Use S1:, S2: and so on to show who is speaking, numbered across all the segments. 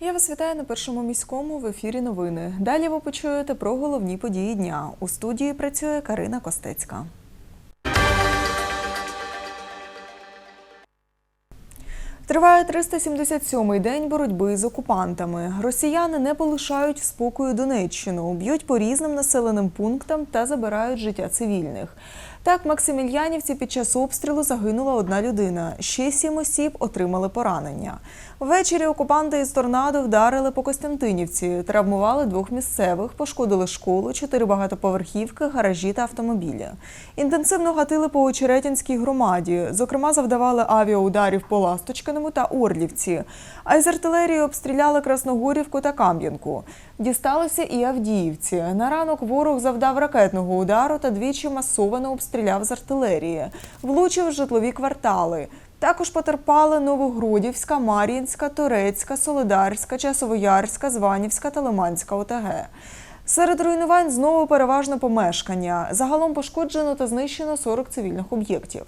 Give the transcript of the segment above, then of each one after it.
S1: Я вас вітаю на першому міському в ефірі новини. Далі ви почуєте про головні події дня. У студії працює Карина Костецька. Триває 377-й день боротьби з окупантами. Росіяни не полишають спокою Донеччину, б'ють по різним населеним пунктам та забирають життя цивільних. Так, Максимільянівці під час обстрілу загинула одна людина. Ще сім осіб отримали поранення. Ввечері окупанти із торнадо вдарили по Костянтинівці, травмували двох місцевих, пошкодили школу, чотири багатоповерхівки, гаражі та автомобілі. Інтенсивно гатили по Очеретінській громаді. Зокрема, завдавали авіаударів по Ласточкиному та Орлівці. А із артилерії обстріляли Красногорівку та Кам'янку. Дісталося і Авдіївці. На ранок ворог завдав ракетного удару та двічі масовано обстріляв з артилерії. Влучив житлові квартали. Також потерпали Новогродівська, Мар'їнська, Турецька, Солидарська, Часовоярська, Званівська та Лиманська ОТГ. Серед руйнувань знову переважно помешкання. Загалом пошкоджено та знищено 40 цивільних об'єктів.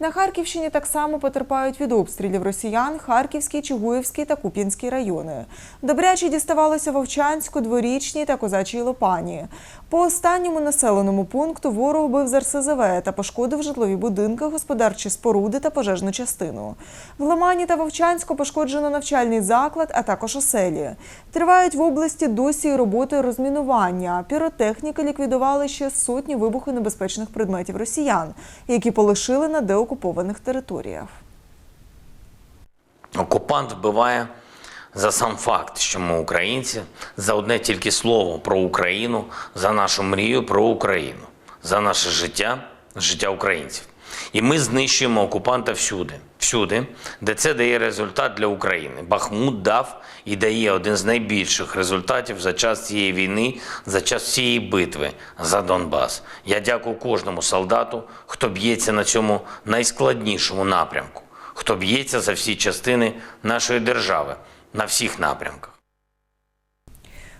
S1: На Харківщині так само потерпають від обстрілів росіян Харківський, Чугуївський та Куп'янський райони. Добряче діставалося Вовчанську, Дворічній та Козачій Лопані. По останньому населеному пункту ворог бив з РСЗВ та пошкодив житлові будинки, господарчі споруди та пожежну частину. В Лимані та Вовчанську пошкоджено навчальний заклад, а також оселі. Тривають в області досі роботи розмінування. Піротехніки ліквідували ще сотні вибухонебезпечних предметів росіян, які полишили на деокупованих територіях.
S2: Окупант вбиває за сам факт, що ми українці, за одне тільки слово про Україну, за нашу мрію про Україну, за наше життя, життя українців. І ми знищуємо окупанта всюди, всюди, де це дає результат для України. Бахмут дав і дає один з найбільших результатів за час цієї війни, за час цієї битви за Донбас. Я дякую кожному солдату, хто б'ється на цьому найскладнішому напрямку хто б'ється за всі частини нашої держави на всіх напрямках.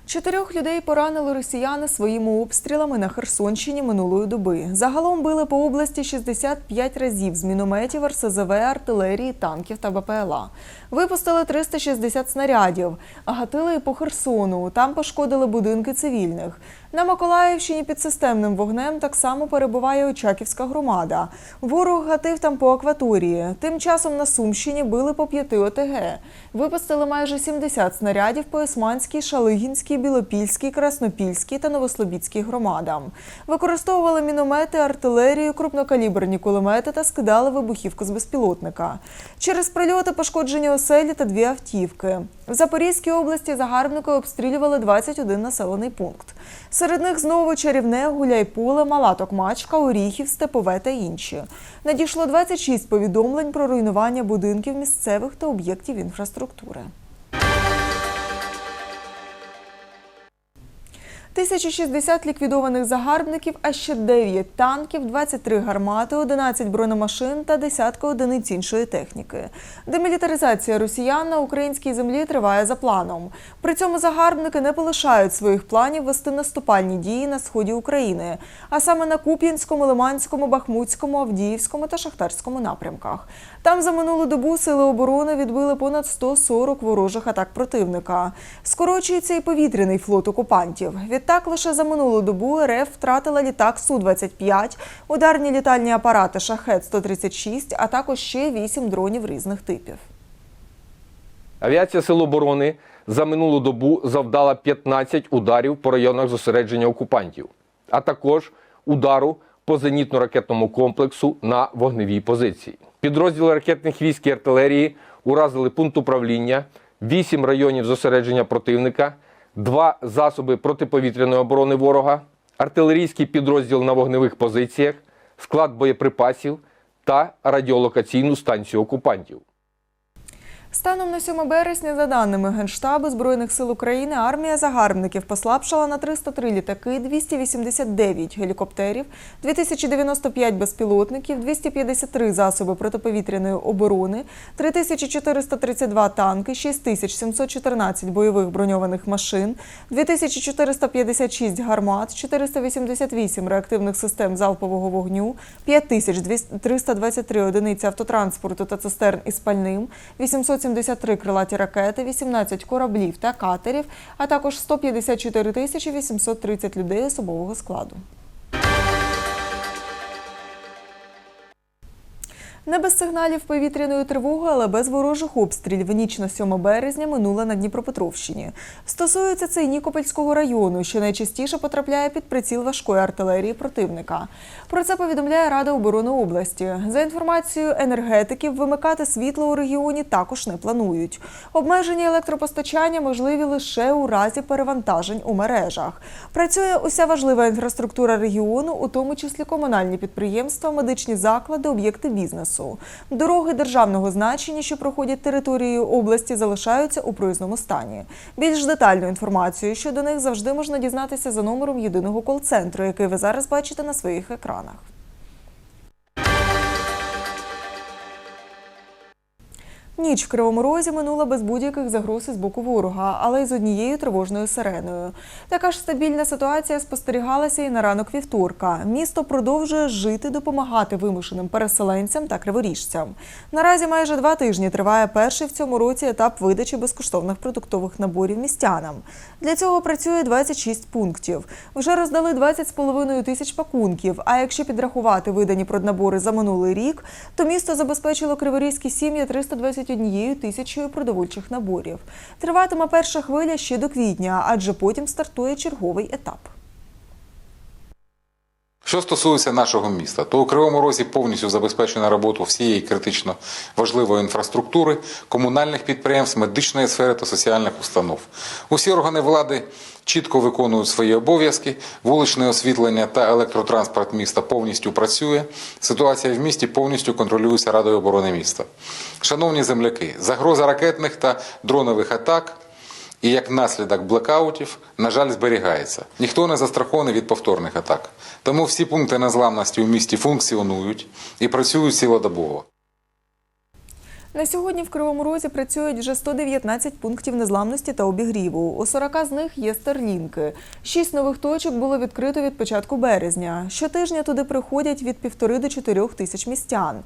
S1: Чотирьох людей поранили росіяни своїми обстрілами на Херсонщині минулої доби. Загалом били по області 65 разів з мінометів, РСЗВ, артилерії, танків та БПЛА. Випустили 360 снарядів, а гатили по Херсону. Там пошкодили будинки цивільних. На Миколаївщині під системним вогнем так само перебуває Очаківська громада. Ворог гатив там по акваторії. Тим часом на Сумщині били по п'яти ОТГ. Випустили майже 70 снарядів по Османській, Шалигінській, Білопільській, Краснопільській та Новослобідській громадам. Використовували міномети, артилерію, крупнокаліберні кулемети та скидали вибухівку з безпілотника. Через прильоти пошкоджені оселі та дві автівки. В Запорізькій області загарбники обстрілювали 21 населений пункт. Серед них знову Чарівне, Гуляйполе, Мала Токмачка, Оріхів, Степове та інші. Надійшло 26 повідомлень про руйнування будинків місцевих та об'єктів інфраструктури. 1060 ліквідованих загарбників, а ще 9 танків, 23 гармати, 11 бронемашин та десятка одиниць іншої техніки. Демілітаризація росіян на українській землі триває за планом. При цьому загарбники не полишають своїх планів вести наступальні дії на сході України, а саме на Куп'янському, Лиманському, Бахмутському, Авдіївському та Шахтарському напрямках. Там за минулу добу сили оборони відбили понад 140 ворожих атак противника. Скорочується і повітряний флот окупантів. Відтак лише за минулу добу РФ втратила літак Су-25, ударні літальні апарати Шахет-136, а також ще 8 дронів різних типів.
S3: Авіація Сил оборони за минулу добу завдала 15 ударів по районах зосередження окупантів, а також удару по зенітно-ракетному комплексу на вогневій позиції. Підрозділи ракетних військ і артилерії уразили пункт управління, 8 районів зосередження противника, 2 засоби протиповітряної оборони ворога, артилерійський підрозділ на вогневих позиціях, склад боєприпасів та радіолокаційну станцію окупантів.
S1: Станом на 7 березня, за даними Генштабу Збройних сил України, армія загарбників послабшала на 303 літаки, 289 гелікоптерів, 2095 безпілотників, 253 засоби протиповітряної оборони, 3432 танки, 6714 бойових броньованих машин, 2456 гармат, 488 реактивних систем залпового вогню, 5323 одиниці автотранспорту та цистерн із пальним, 870 373 крилаті ракети, 18 кораблів та катерів, а також 154 тисячі 830 людей особового складу. Не без сигналів повітряної тривоги, але без ворожих обстрілів. Ніч на 7 березня минула на Дніпропетровщині. Стосується це і Нікопольського району, що найчастіше потрапляє під приціл важкої артилерії противника. Про це повідомляє Рада оборони області. За інформацією енергетиків, вимикати світло у регіоні також не планують. Обмеження електропостачання можливі лише у разі перевантажень у мережах. Працює уся важлива інфраструктура регіону, у тому числі комунальні підприємства, медичні заклади, об'єкти бізнесу. Дороги державного значення, що проходять територією області, залишаються у проїзному стані. Більш детальну інформацію щодо них завжди можна дізнатися за номером єдиного кол-центру, який ви зараз бачите на своїх екранах. Ніч в Кривому Розі минула без будь-яких загроз із боку ворога, але й з однією тривожною сиреною. Така ж стабільна ситуація спостерігалася і на ранок вівторка. Місто продовжує жити, допомагати вимушеним переселенцям та криворіжцям. Наразі майже два тижні триває перший в цьому році етап видачі безкоштовних продуктових наборів містянам. Для цього працює 26 пунктів. Вже роздали 20,5 тисяч пакунків. А якщо підрахувати видані проднабори за минулий рік, то місто забезпечило криворізькі сім'ї 321 тисячою продовольчих наборів. Триватиме перша хвиля ще до квітня, адже потім стартує черговий етап.
S4: Що стосується нашого міста, то у Кривому Розі повністю забезпечена роботу всієї критично важливої інфраструктури, комунальних підприємств, медичної сфери та соціальних установ. Усі органи влади чітко виконують свої обов'язки, вуличне освітлення та електротранспорт міста повністю працює. Ситуація в місті повністю контролюється Радою оборони міста. Шановні земляки, загроза ракетних та дронових атак і як наслідок блекаутів, на жаль, зберігається. Ніхто не застрахований від повторних атак. Тому всі пункти незламності у місті функціонують і працюють цілодобово.
S1: На сьогодні в Кривому Розі працюють вже 119 пунктів незламності та обігріву. У 40 з них є старлінки. Шість нових точок було відкрито від початку березня. Щотижня туди приходять від півтори до чотирьох тисяч містян.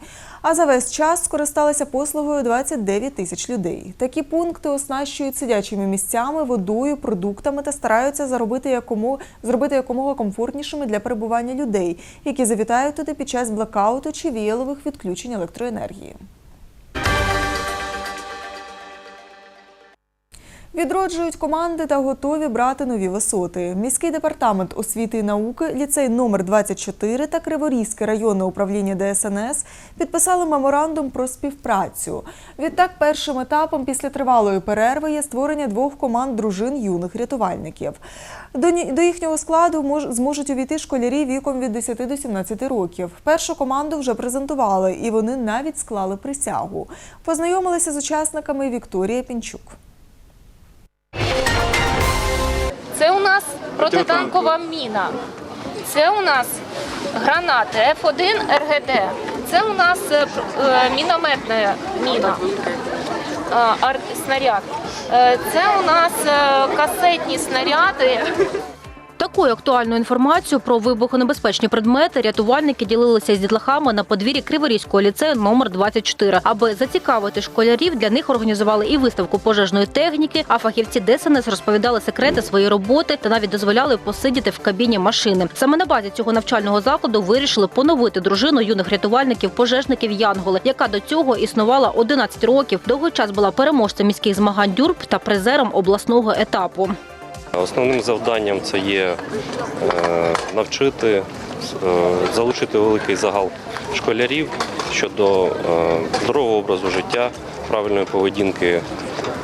S1: А за весь час скористалися послугою 29 тисяч людей. Такі пункти оснащують сидячими місцями, водою, продуктами та стараються заробити якому зробити якомога комфортнішими для перебування людей, які завітають туди під час блекауту чи віялових відключень електроенергії. Відроджують команди та готові брати нові висоти. Міський департамент освіти і науки, ліцей номер 24 та Криворізьке районне управління ДСНС підписали меморандум про співпрацю. Відтак, першим етапом після тривалої перерви є створення двох команд дружин юних рятувальників. До, їхнього складу мож, зможуть увійти школярі віком від 10 до 17 років. Першу команду вже презентували, і вони навіть склали присягу. Познайомилися з учасниками Вікторія Пінчук.
S5: Це у нас протитанкова міна. Це у нас гранати F1 РГД. Це у нас е, е, мінометна міна. е, Снаряд. Це у нас касетні снаряди.
S6: Такою актуальною інформацією про вибухонебезпечні предмети рятувальники ділилися з дітлахами на подвір'ї Криворізького ліцею номер 24. Аби зацікавити школярів, для них організували і виставку пожежної техніки. А фахівці ДСНС розповідали секрети своєї роботи та навіть дозволяли посидіти в кабіні машини. Саме на базі цього навчального закладу вирішили поновити дружину юних рятувальників пожежників Янголи, яка до цього існувала 11 років. Довгий час була переможцем міських змагань дюрб та призером обласного етапу.
S7: Основним завданням це є е, навчити, е, залучити великий загал школярів щодо е, здорового образу життя, правильної поведінки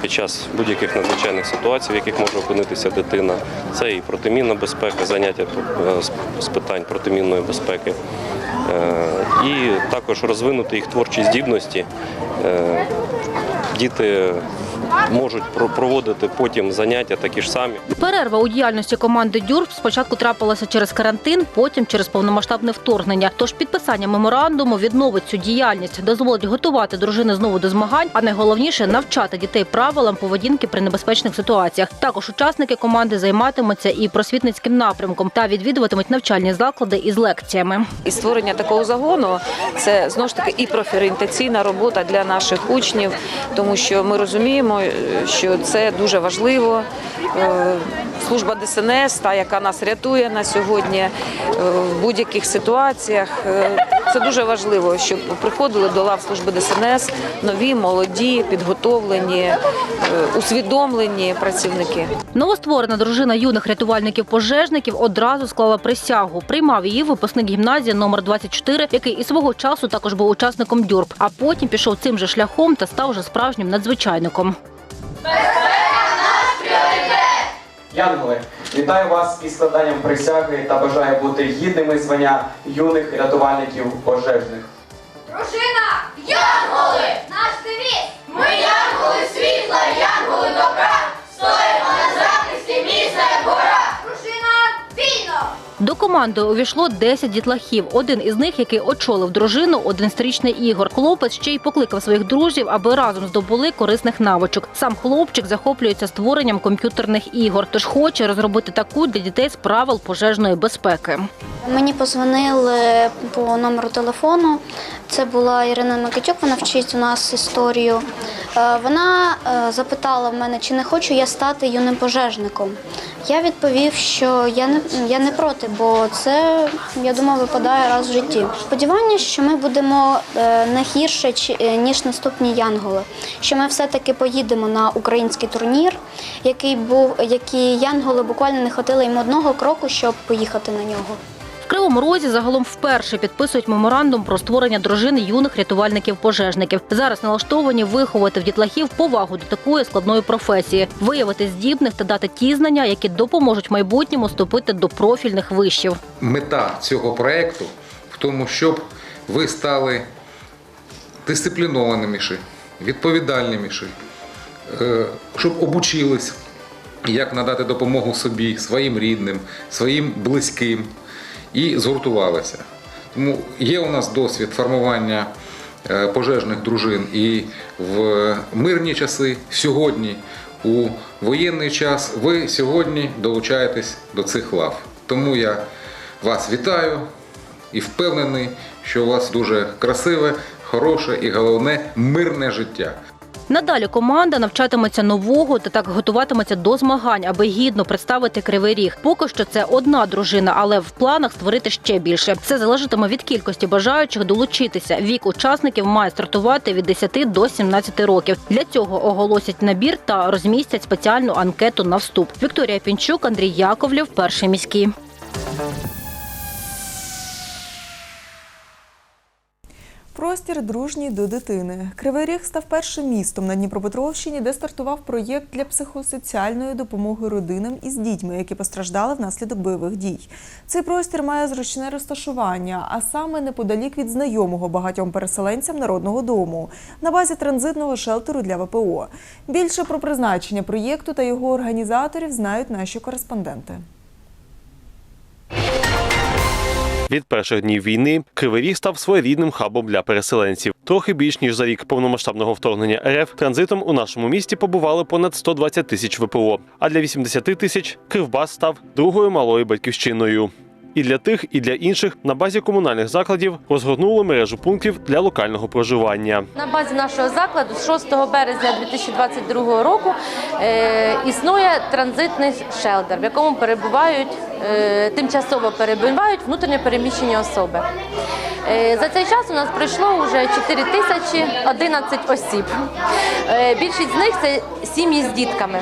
S7: під час будь-яких надзвичайних ситуацій, в яких може опинитися дитина. Це і протимінна безпека, заняття з- питань протимінної безпеки. І також розвинути їх творчі здібності. Діти можуть про- проводити потім заняття такі ж самі.
S6: Перерва у діяльності команди Дюрб спочатку трапилася через карантин, потім через повномасштабне вторгнення. Тож підписання меморандуму відновить цю діяльність, дозволить готувати дружини знову до змагань, а найголовніше навчати дітей правилам поведінки при небезпечних ситуаціях. Також учасники команди займатимуться і просвітницьким напрямком та відвідуватимуть навчальні заклади із лекціями.
S8: І створення такого загону це знову ж таки і профорієнтаційна робота для наших учнів, тому що ми розуміємо, е, що це дуже важливо. Е, Служба ДСНС, та яка нас рятує на сьогодні е, в будь-яких ситуаціях. е, Це дуже важливо, щоб приходили до лав служби ДСНС нові, молоді, підготовлені, усвідомлені працівники.
S6: Новостворена дружина юних рятувальників-пожежників одразу склала присягу. Приймав її випускник гімназії номер 24, який і свого часу також був учасником дюрб, а потім пішов цим же шляхом та став вже справжнім надзвичайником.
S9: Янголи, вітаю вас із складанням присяги та бажаю бути гідними звання юних рятувальників пожежних.
S6: До команди увійшло 10 дітлахів. Один із них, який очолив дружину, 11-річний Ігор. Хлопець ще й покликав своїх друзів, аби разом здобули корисних навичок. Сам хлопчик захоплюється створенням комп'ютерних ігор, тож хоче розробити таку для дітей з правил пожежної безпеки.
S10: Мені позвонили по номеру телефону. Це була Ірина Микитюк, вона вчить у нас історію. Е, Вона е, запитала мене, чи не хочу я стати юним пожежником. Я відповів, що я не, я не проти, бо це, я думаю, випадає раз в житті. Сподівання, що ми будемо не гірше, е, ніж наступні янголи. Що ми все-таки поїдемо на український турнір, який був, які янголи буквально не хотіли їм одного кроку, щоб поїхати на нього.
S6: Кривому Розі загалом вперше підписують меморандум про створення дружини юних рятувальників-пожежників. Зараз налаштовані виховати в дітлахів повагу до такої складної професії, виявити здібних та дати ті знання, які допоможуть в майбутньому вступити до профільних вишів.
S4: Мета цього проєкту в тому, щоб ви стали дисциплінованіші, відповідальніші, е, щоб обучились, як надати допомогу собі, своїм рідним, своїм близьким і згуртувалися. Тому є у нас досвід формування е, пожежних дружин і в мирні часи. Сьогодні у воєнний час ви сьогодні долучаєтесь до цих лав. Тому я вас вітаю і впевнений, що у вас дуже красиве, хороше і головне мирне життя.
S6: Надалі команда навчатиметься нового та так готуватиметься до змагань, аби гідно представити кривий ріг. Поки що це одна дружина, але в планах створити ще більше. Це залежатиме від кількості бажаючих долучитися. Вік учасників має стартувати від 10 до 17 років. Для цього оголосять набір та розмістять спеціальну анкету на вступ. Вікторія Пінчук, Андрій Яковлів, перший міський.
S1: Простір дружній до дитини. Кривий Ріг став першим містом на Дніпропетровщині, де стартував проєкт для психосоціальної допомоги родинам із дітьми, які постраждали внаслідок бойових дій. Цей простір має зручне розташування, а саме неподалік від знайомого багатьом переселенцям народного дому на базі транзитного шелтеру для ВПО. Більше про призначення проєкту та його організаторів знають наші кореспонденти.
S7: Від перших днів війни Кривий Ріг став своєрідним хабом для переселенців. Трохи більш ніж за рік повномасштабного вторгнення РФ транзитом у нашому місті побували понад 120 тисяч ВПО. А для 80 тисяч Кривбас став другою малою батьківщиною. І для тих, і для інших на базі комунальних закладів розгорнули мережу пунктів для локального проживання.
S11: На базі нашого закладу з 6 березня 2022 року е, існує транзитний шелдер, в якому перебувають е, тимчасово перебувають внутрішньо переміщені особи. Е, за цей час у нас пройшло вже 4 тисячі 11 осіб. Е, більшість з них це сім'ї з дітками,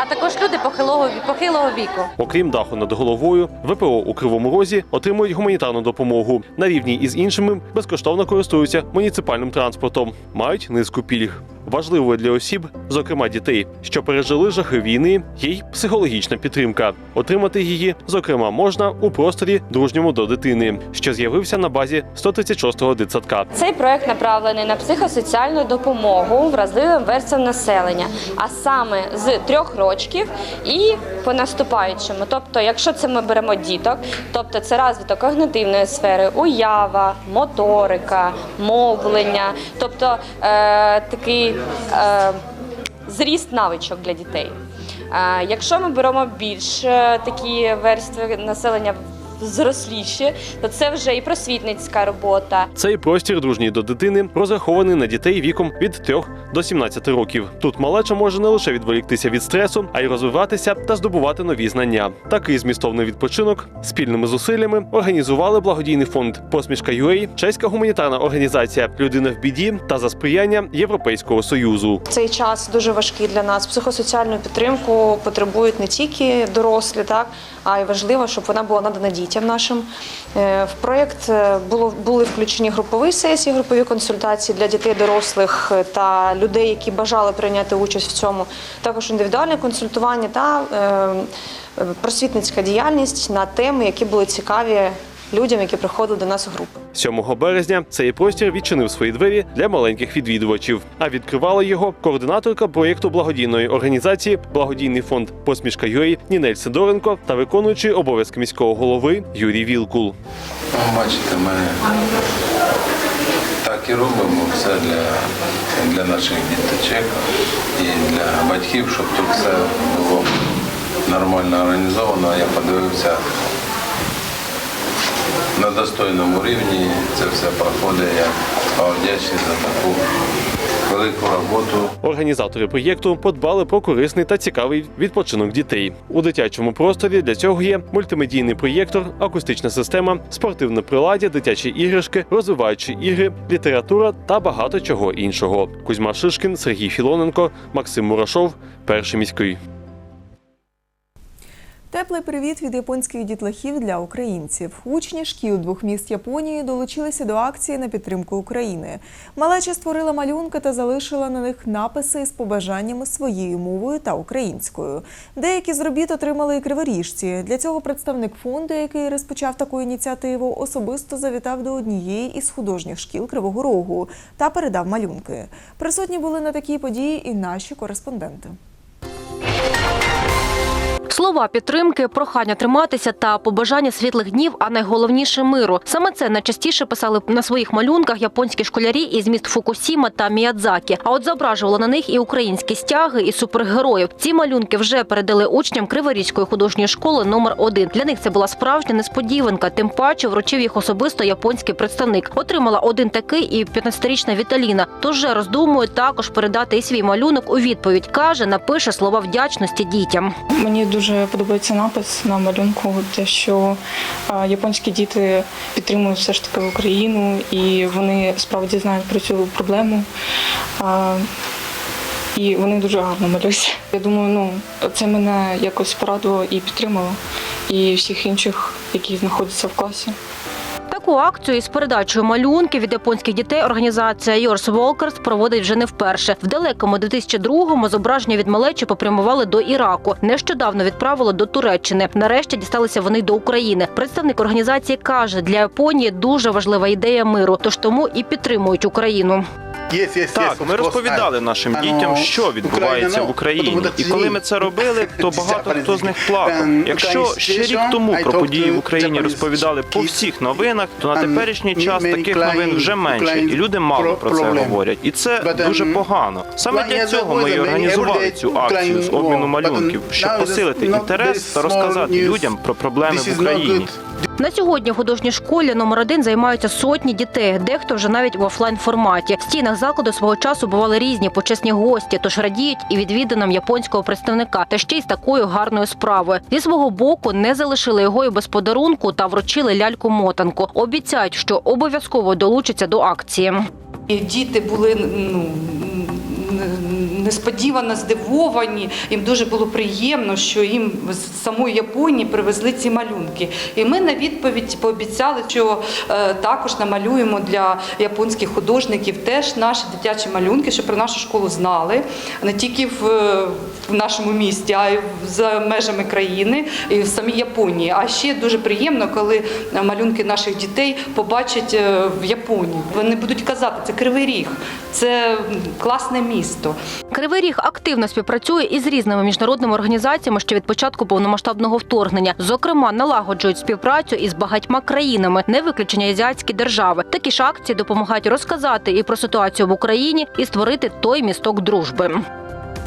S11: а також люди похилого, похилого віку.
S7: Окрім даху над головою, ВПО у Кривому Розі отримують гуманітарну допомогу. На рівні із іншими безкоштовно користуються муніципальним транспортом, мають низку пільг. Важливою для осіб, зокрема дітей, що пережили жахи війни, є й психологічна підтримка. Отримати її, зокрема, можна у просторі дружньому до дитини, що з'явився на базі
S12: 136-го дитсадка.
S13: Цей проект направлений на психосоціальну допомогу вразливим верствам населення, а саме з трьох рочків і по наступаючому. Тобто, якщо це ми беремо діток, тобто це розвиток когнитивної сфери, уява, моторика, мовлення, тобто е, такий е, зріст навичок для дітей. Е, Якщо ми беремо більш е, такі верстви населення зросліші, то це вже і просвітницька робота.
S12: Цей простір дружній до дитини розрахований на дітей віком від 3 до 17 років. Тут малеча може не лише відволіктися від стресу, а й розвиватися та здобувати нові знання. Такий змістовний відпочинок спільними зусиллями організували благодійний фонд Посмішка UA, чеська гуманітарна організація Людина в біді та за сприяння Європейського союзу.
S14: Цей час дуже важкий для нас. Психосоціальну підтримку потребують не тільки дорослі, так а й важливо, щоб вона була надана дітям нашим. Е, В проєкт е, були включені групові сесії, групові консультації для дітей, дорослих е, та людей, які бажали прийняти участь в цьому. Також індивідуальне консультування та просвітницька діяльність на теми, які були цікаві людям, які приходили до нас у групи.
S12: 7 березня цей простір відчинив свої двері для маленьких відвідувачів. А відкривала його координаторка проєкту благодійної організації Благодійний фонд Посмішка ЮА Нінель Сидоренко та виконуючий обов'язки міського голови Юрій Вілкул.
S15: Ну, Бачите, ми так і робимо все для, для наших діточок і для батьків, щоб тут все було нормально організовано. Я подивився на достойному рівні. Це все проходить. Я вдячний за таку велику роботу.
S12: Організатори проєкту подбали про корисний та цікавий відпочинок дітей. У дитячому просторі для цього є мультимедійний проєктор, акустична система, спортивне приладдя, дитячі іграшки, розвиваючі ігри, література та багато чого іншого. Кузьма Шишкін, Сергій Філоненко, Максим Мурашов, перший міський.
S1: Теплий привіт від японських дітлахів для українців. Учні шкіл двох міст Японії долучилися до акції на підтримку України. Малеча створила малюнки та залишила на них написи з побажаннями своєю мовою та українською. Деякі з робіт отримали і криворіжці. Для цього представник фонду, який розпочав таку ініціативу, особисто завітав до однієї із художніх шкіл Кривого Рогу та передав малюнки. Присутні були на такій події і наші кореспонденти.
S6: Слова підтримки, прохання триматися та побажання світлих днів, а найголовніше миру. Саме це найчастіше писали на своїх малюнках японські школярі із міст Фукусіма та Міядзакі. А от зображували на них і українські стяги, і супергероїв. Ці малюнки вже передали учням Криворізької художньої школи номер 1 Для них це була справжня несподіванка. Тим паче вручив їх особисто японський представник. Отримала один такий і 15-річна Віталіна. Тож роздумує також передати і свій малюнок у відповідь. каже, напише слова вдячності дітям.
S14: Мені дуже подобається напис на малюнку, те, що японські діти підтримують все ж таки Україну і вони справді знають про цю проблему. І вони дуже гарно малюють. Я думаю, ну це мене якось порадило і підтримало, і всіх інших, які знаходяться в класі.
S6: Таку акцію із передачею малюнки від японських дітей організація Yours Walkers проводить вже не вперше. В далекому 2002-му зображення від малечі попрямували до Іраку. Нещодавно відправили до Туреччини. Нарешті дісталися вони до України. Представник організації каже, для Японії дуже важлива ідея миру, тож тому і підтримують Україну.
S16: Так, ми розповідали нашим дітям, що відбувається в Україні. І коли ми це робили, то багато хто з них плакав. Якщо ще рік тому про події в Україні розповідали по всіх новинах, то на теперішній час таких новин вже менше, і люди мало про це говорять. І це дуже погано. Саме для цього ми і організували цю акцію з обміну малюнків, щоб посилити інтерес та розказати людям про проблеми в Україні.
S6: На сьогодні в художній школі номер 1 займаються сотні дітей, дехто вже навіть в офлайн форматі. В стінах закладу свого часу бували різні почесні гості, тож радіють і відвіданам японського представника, та ще й з такою гарною справою. Зі свого боку не залишили його і без подарунку та вручили ляльку мотанку. Обіцяють, що обов'язково долучаться до акції.
S17: Діти були ну, несподівано здивовані. Їм дуже було приємно, що їм з самої Японії привезли ці малюнки. І ми на відповідь пообіцяли, що е, також намалюємо для японських художників теж наші дитячі малюнки, щоб про нашу школу знали не тільки в, в нашому місті, а й за межами країни і в самій Японії. А ще дуже приємно, коли малюнки наших дітей побачать е, в Японії. Вони будуть казати, це Кривий Ріг, це класне місто.
S6: Кривий Ріг активно співпрацює із різними міжнародними організаціями ще від початку повномасштабного вторгнення. Зокрема, налагоджують співпрацю із багатьма країнами, не виключення азіатські держави. Такі ж акції допомагають розказати і про ситуацію в Україні, і створити той місток дружби.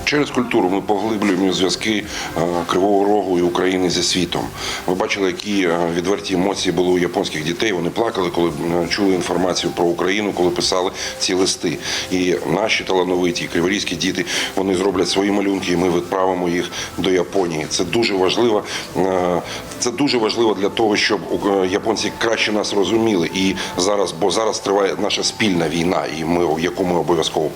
S18: Через культуру ми поглиблюємо зв'язки е, Кривого Рогу і України зі світом. Ви бачили, які е, відверті емоції були у японських дітей. Вони плакали, коли е, чули інформацію про Україну, коли писали ці листи. І наші талановиті криворізькі діти вони зроблять свої малюнки, і ми відправимо їх до Японії. Це дуже важливо. Це дуже важливо для того, щоб японці краще нас розуміли. І зараз, бо зараз триває наша спільна війна, і ми яку ми обов'язково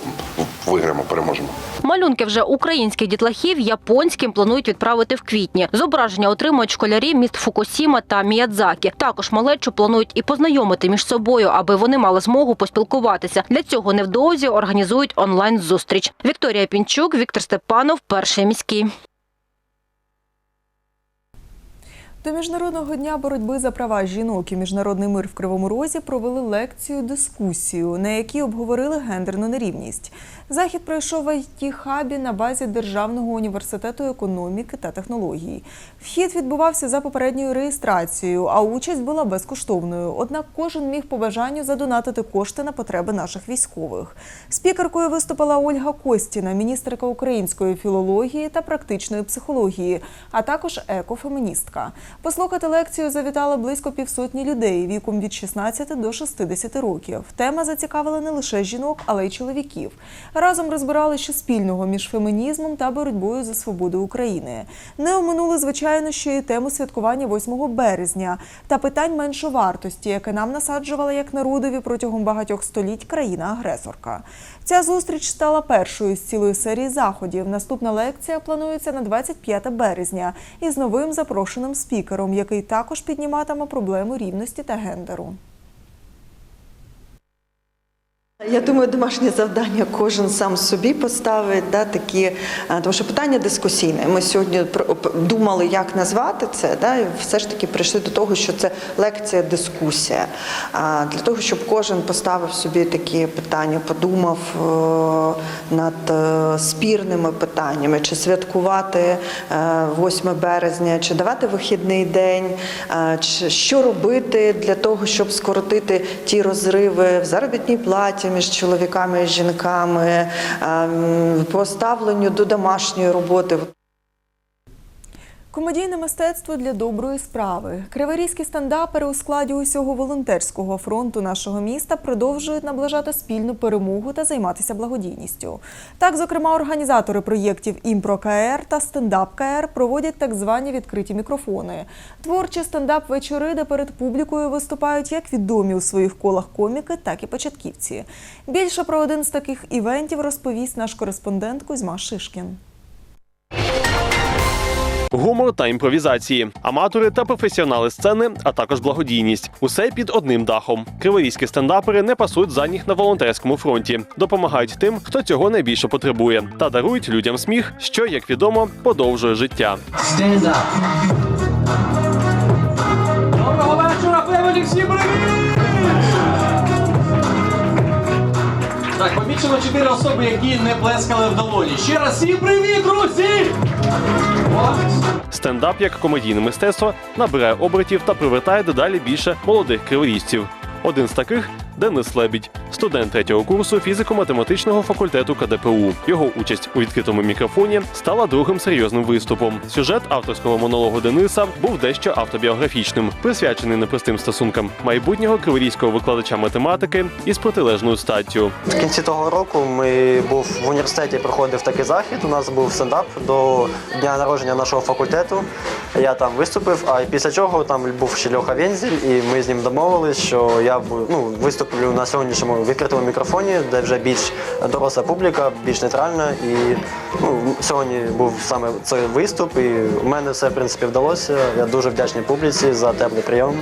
S18: виграємо, переможемо.
S6: Малюнки вже українських дітлахів японським планують відправити в квітні. Зображення отримують школярі міст Фукусіма та Міядзакі. Також малечу планують і познайомити між собою, аби вони мали змогу поспілкуватися. Для цього невдовзі організують онлайн зустріч. Вікторія Пінчук, Віктор Степанов, перший міський.
S1: До міжнародного дня боротьби за права жінок і міжнародний мир в Кривому Розі провели лекцію дискусію, на якій обговорили гендерну нерівність. Захід пройшов в it хабі на базі Державного університету економіки та технологій. Вхід відбувався за попередньою реєстрацією, а участь була безкоштовною. Однак кожен міг по бажанню задонатити кошти на потреби наших військових. Спікеркою виступила Ольга Костіна, міністерка української філології та практичної психології, а також екофеміністка. Послухати лекцію завітали близько півсотні людей віком від 16 до 60 років. Тема зацікавила не лише жінок, але й чоловіків. Разом розбирали, що спільного між фемінізмом та боротьбою за свободу України. Не оминули, звичайно, що і тему святкування 8 березня та питань меншовартості, яке нам насаджувала як народові протягом багатьох століть країна-агресорка. Ця зустріч стала першою з цілої серії заходів. Наступна лекція планується на 25 березня із новим запрошеним спікером, який також підніматиме проблему рівності та гендеру.
S19: Я думаю, домашнє завдання кожен сам собі поставить, да, такі, е, тому що питання дискусійне. Ми сьогодні думали, як назвати це, да, і все ж таки прийшли до того, що це лекція, дискусія. А, Для того, щоб кожен поставив собі такі питання, подумав е, над е, спірними питаннями, чи святкувати е, 8 березня, чи давати вихідний день, чи що робити для того, щоб скоротити ті розриви в заробітній платі між чоловіками і жінками, ем, по ставленню до домашньої роботи.
S1: Комедійне мистецтво для доброї справи. Криворізькі стендапери у складі усього волонтерського фронту нашого міста продовжують наближати спільну перемогу та займатися благодійністю. Так, зокрема, організатори проєктів Імпро КР та Стендап КР проводять так звані відкриті мікрофони. Творчі стендап-вечори, де перед публікою виступають як відомі у своїх колах коміки, так і початківці. Більше про один з таких івентів розповість наш кореспондент Кузьма Шишкін.
S12: Гумор та імпровізації, аматори та професіонали сцени, а також благодійність. Усе під одним дахом. Криворізькі стендапери не пасуть задніх на волонтерському фронті, допомагають тим, хто цього найбільше потребує, та дарують людям сміх, що, як відомо, подовжує життя.
S20: Доброго вечора, всі привіт! Так, помічено чотири особи, які не плескали в долоні. Ще раз всім привіт, друзі!
S12: Стендап як комедійне мистецтво набирає обертів та привертає дедалі більше молодих криворізців. Один з таких Денис Лебідь, студент третього курсу фізико-математичного факультету КДПУ. Його участь у відкритому мікрофоні стала другим серйозним виступом. Сюжет авторського монологу Дениса був дещо автобіографічним, присвячений непростим стосункам майбутнього криворізького викладача математики із протилежною статтю.
S21: В кінці того року ми був в університеті, проходив такий захід. У нас був стендап до дня народження нашого факультету. Я там виступив, а після чого там був ще Льоха Вензель, і ми з ним домовились, що я ну, виступлю виступлю на сьогоднішньому відкритому мікрофоні, де вже більш доросла публіка, більш нейтральна. І ну, сьогодні був саме цей виступ, і в мене все в принципі вдалося. Я дуже вдячний публіці за теплий прийом.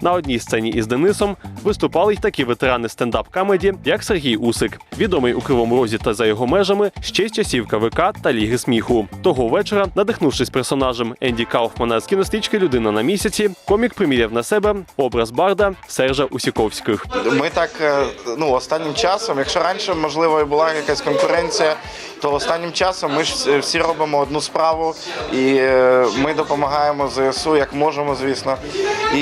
S12: На одній сцені із Денисом виступали й такі ветерани стендап-камеді, як Сергій Усик, відомий у Кривому Розі та за його межами ще з часів КВК та Ліги сміху. Того вечора, надихнувшись персонажем Енді Кауфмана з кіностички Людина на місяці, комік приміряв на себе образ барда Сержа Усіковських.
S22: Ми так е, ну останнім часом, якщо раніше можливо і була якась конкуренція, то останнім часом ми ж всі робимо одну справу, і е, ми допомагаємо ЗСУ як можемо, звісно. І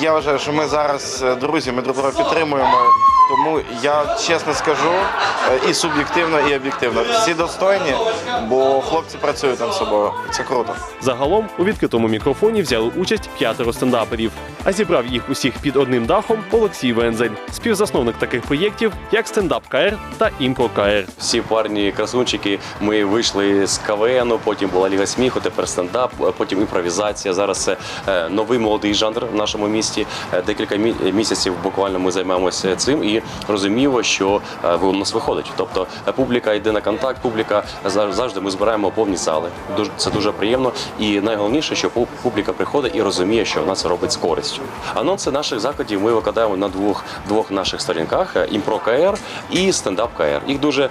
S22: я вважаю, що ми зараз е, друзі, ми друг друга підтримуємо. Тому я чесно скажу е, і суб'єктивно, і об'єктивно. Всі достойні, бо хлопці працюють над собою. Це круто.
S12: Загалом у відкритому мікрофоні взяли участь п'ятеро стендаперів, а зібрав їх усіх під одним дахом Олексій Вензель, співзасновник таких проєктів, як стендап КР та імпро КР.
S7: Всі парні красунчики. Ми вийшли з КВН, потім була Ліга сміху, тепер стендап, потім імпровізація. Зараз це е, новий молодий жанр в нашому місті. Е, Декілька місяців буквально ми займаємося цим і розуміємо, що е, у нас виходить. Тобто е, публіка йде на контакт, публіка зав- завжди ми збираємо повні зали. Це дуже приємно. І найголовніше, що пу- публіка приходить і розуміє, що вона це робить з користю. Анонси наших заходів ми викладаємо на двох двох наших сторінках: е, і стендап Їх дуже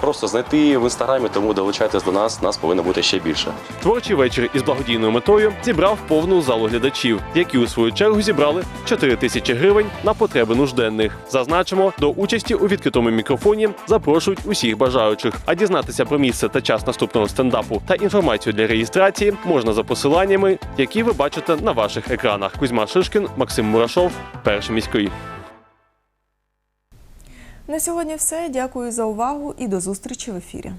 S7: просто знайти в інстаграмі, тому долучайтесь до нас. Нас повинно бути ще більше.
S12: Творчий вечір із благодійною метою зібрав повну залу глядачів, які у свою чергу зібрали 4 тисячі гривень на потреби нужденних. Зазначимо, до участі у відкритому мікрофоні запрошують усіх бажаючих. А дізнатися про місце та час наступного стендапу та інформацію для реєстрації можна за посиланнями, які ви бачите на ваших екранах. Кузьма Шишкін, Максим Мурашов, перший міський.
S1: На сьогодні все. Дякую за увагу і до зустрічі в ефірі.